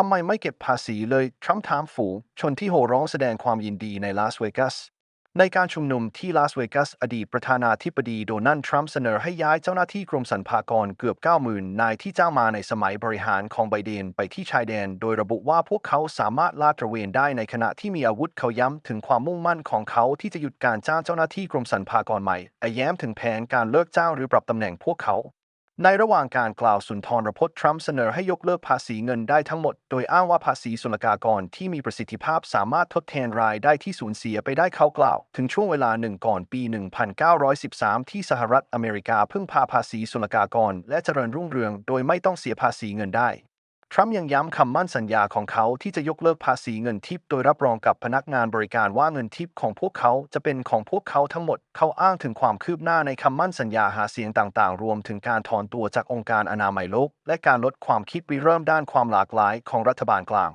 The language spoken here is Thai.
ทำไมไม่เก็บภาษีเลยทรัมป์ถามฝูงชนที่โห่ร้องแสดงความยินดีในลาสเวกัสในการชุมนุมที่ลาสเวกัส อดีตประธานาธิบดีโดนัลด์ทรัมป์เสนอให้ย้ายเจ้าหน้าที่กรมสรรพากรเกือบ 90,000 นายที่จ้างมาในสมัยบริหารของไบเดนไปที่ชายแดน โดยระบุว่าพวกเขาสามารถลาดตระเวนได้ในขณะที่มีอาวุธเขาย้ำถึงความมุ่งมั่นของเขาที่จะหยุดการจ้างเจ้าหน้าที่กรมสรรพากรใหม่และแย้มถึงแผนการเลิกจ้างหรือปรับตำแหน่งพวกเขา ในระหว่างการกล่าวสุนทรพจน์ทรัมป์เสนอให้ยกเลิกภาษีเงินได้ทั้งหมด โดยอ้างว่าภาษีศุลกากรที่มีประสิทธิภาพสามารถทดแทนรายได้ที่สูญเสียไปได้เขากล่าว ถึงช่วงเวลาหนึ่งก่อนปี 1913 ที่สหรัฐอเมริกาเพิ่งพาภาษีศุลกากรและเจริญรุ่งเรือง โดยไม่ต้องเสียภาษีเงินได้ ทรัมป์ยังย้ำคำมั่นสัญญาของเขาที่จะยกเลิกภาษีเงินทิป โดยรับรองกับพนักงานบริการว่าเงินทิปของพวกเขาจะเป็นของพวกเขาทั้งหมด เขาอ้างถึงความคืบหน้าในคำมั่นสัญญาหาเสียงต่างๆ รวมถึงการถอนตัวจากองค์การอนามัยโลก และการลดความคิดริเริ่มด้านความหลากหลายของรัฐบาลกลาง